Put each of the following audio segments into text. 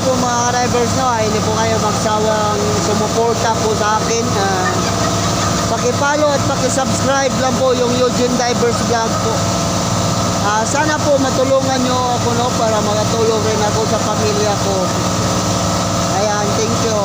po mga drivers no, ay hindi po kayo magsawang sumuporta po sa akin. Ah, pakipollow at pakisubscribe lang po yung Eugene Divers Vlog po. Ah, sana po matulungan nyo ako no para makatulong rin ako sa pamilya ko. Ayan, thank you.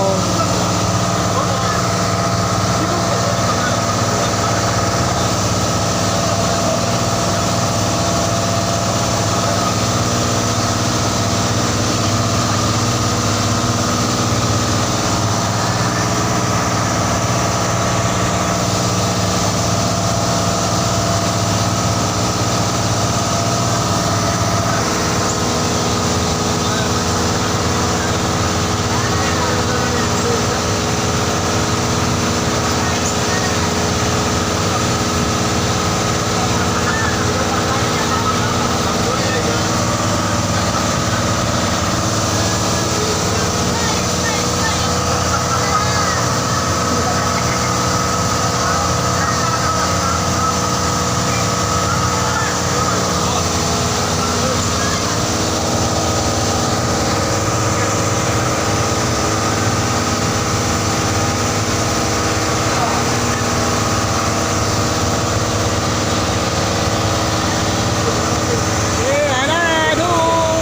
Eh, Hanado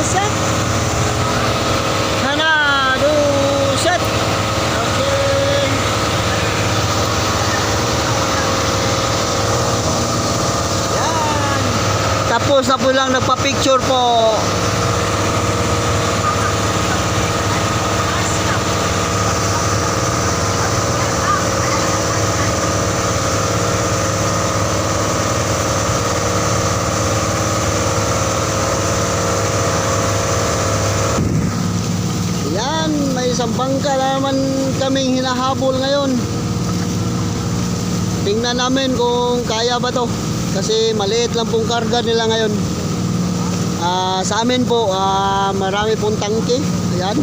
set. Hanado set. Okay. Yan. Na po lang nagpa-picture po. Yan, may isang bangka na naman kaming hinahabol ngayon. Tingnan namin kung kaya ba to. Kasi maliit lang pong karga nila ngayon. Ah, sa amin po, ah, marami pong tangke. Ayan.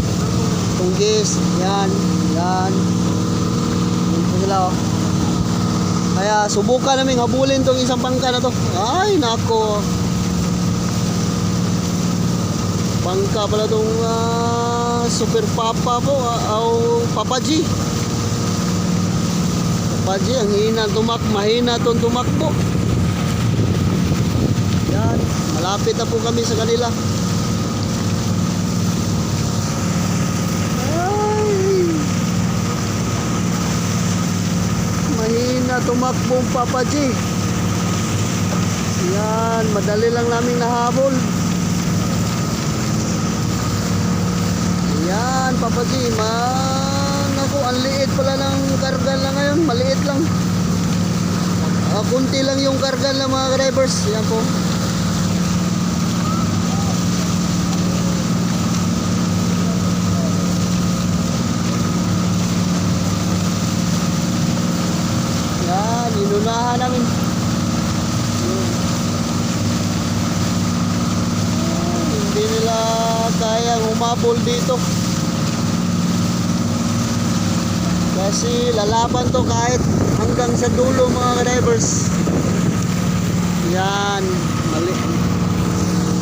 Tunggis. Yan. Yan. Yan po sila oh. Kaya subukan namin habulin tong isang bangka na to. Ay, nako. Bangka pala tong ah, Super Papa po o Papa G. Papa G, ang hina tumak, mahina tong tumakbo. Yan, malapit na po kami sa kanila. Ay. Mahina tumakbo ang Papa G. Yan, madali lang naming nahabol. Yan, Papa G, man, ako, ang liit pala ng karga lang ngayon, maliit lang. Ah, kunti lang yung karga ng mga drivers, yan po. Yan, inunahan namin. Yun. Ah, Hindi nila kayang umabol dito. Kasi lalaban to kahit hanggang sa dulo mga drivers. Yan, mali.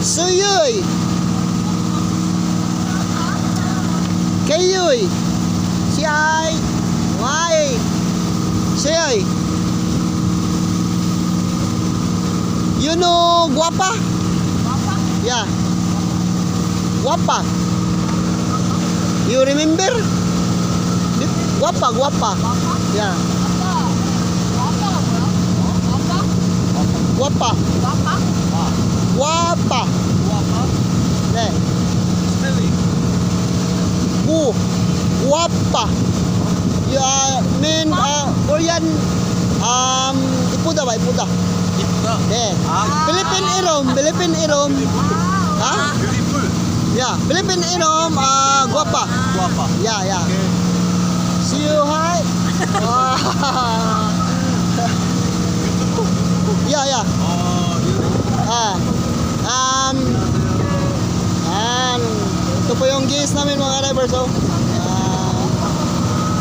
Suyoy! Kayoy! Si ay! Why? Siyoy! You know guapa? Yeah. Guapa. You remember? Di- Guapa, guapa. Yeah. Guapa. Guapa. Ne. Gu. Guapa. Yeah, mean uh, Korean um ipuda ba ipuda? Ne. Philippine irom, Philippine irom. Ha? Yeah, Philippine irom uh, guapa. Yeah, yeah. See you, hi. yeah, yeah. Ah. Um, an, ito po yung gis namin mga drivers, oh. Ah,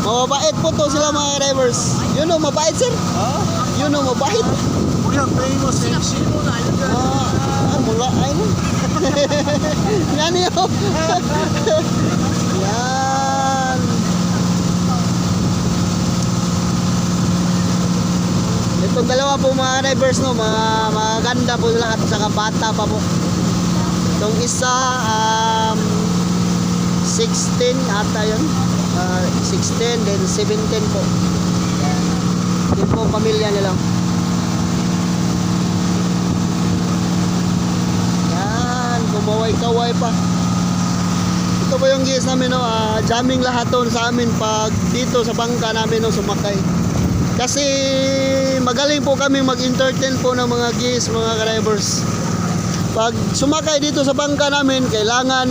mababait po to sila mga drivers. You know, mabait sir. You know, mabait. Yung famous MC. Oh, ah, mula. Ay, no. Yan yun. Yan. Itong dalawa po mga drivers no, mga, mga po lahat, saka bata pa po. Itong isa, um, 16 ata yun. Ah, uh, 16, then 17 po. Yan po, pamilya nila. Kumaway-kaway pa. Ito po yung gis namin, no? ah, jamming lahat to sa amin pag dito sa bangka namin no, sumakay. Kasi magaling po kami mag-entertain po ng mga gis, mga drivers. Pag sumakay dito sa bangka namin, kailangan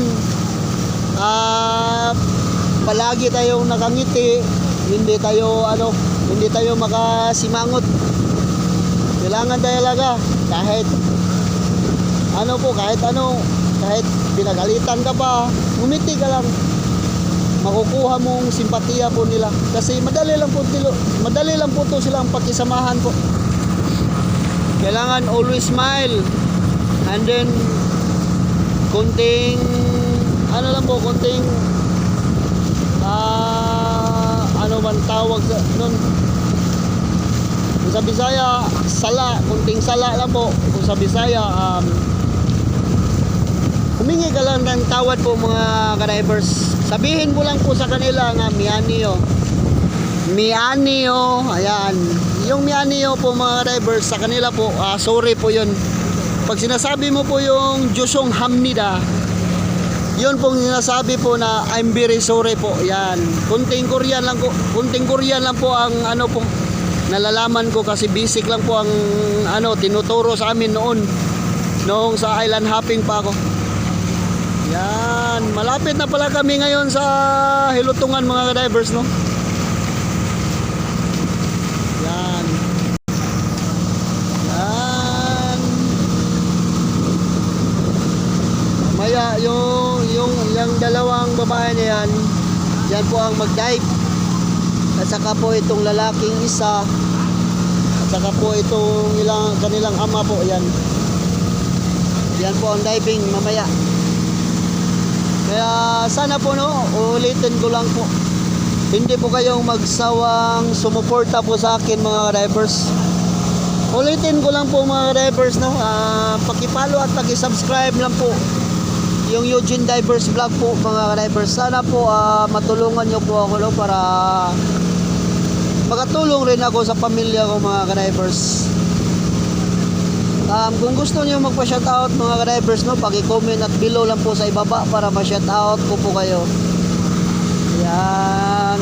ah palagi tayong nakangiti, hindi tayo ano, hindi tayo makasimangot. Kailangan talaga kahit ano po, kahit ano, kahit pinagalitan ka pa, ngumiti ka lang. Makukuha mong simpatiya po nila. Kasi madali lang po tilo, madali lang po to silang pakisamahan po. Kailangan always smile. And then kunting ano lang po, kunting ah ano man tawag nun sa Bisaya, sala, kunting sala lang po. Kung sa Bisaya, um, humingi ka lang ng tawad po mga ka-drivers. Sabihin mo lang po sa kanila nga mianiyo. Mianiyo, ayan. Yung mianiyo po mga drivers sa kanila po, ah, sorry po yun. Pag sinasabi mo po yung Josong Hamnida, yun pong sinasabi po na I'm very sorry po. Yan. Kunting Korean lang po, kunting Korean lang po ang ano po nalalaman ko kasi basic lang po ang ano tinuturo sa amin noon noong sa island hopping pa ako. Yan, malapit na pala kami ngayon sa Hilutungan mga drivers no. Yan. Yan. Maya yung yung yung dalawang babae na yan, yan po ang mag-dive. At saka po itong lalaking isa. At saka po itong ilang kanilang ama po yan. Yan po ang diving mamaya. Kaya sana po no, ulitin ko lang po. Hindi po kayong magsawang sumuporta po sa akin mga drivers. Ulitin ko lang po mga drivers no, ah, paki-follow at paki-subscribe lang po yung Eugene Divers Vlog po mga drivers. Sana po ah, matulungan nyo po ako no, para makatulong rin ako sa pamilya ko mga drivers. Um, kung gusto niyo magpa-shoutout mga drivers no, paki-comment at below lang po sa ibaba para ma-shoutout ko po kayo. Yan.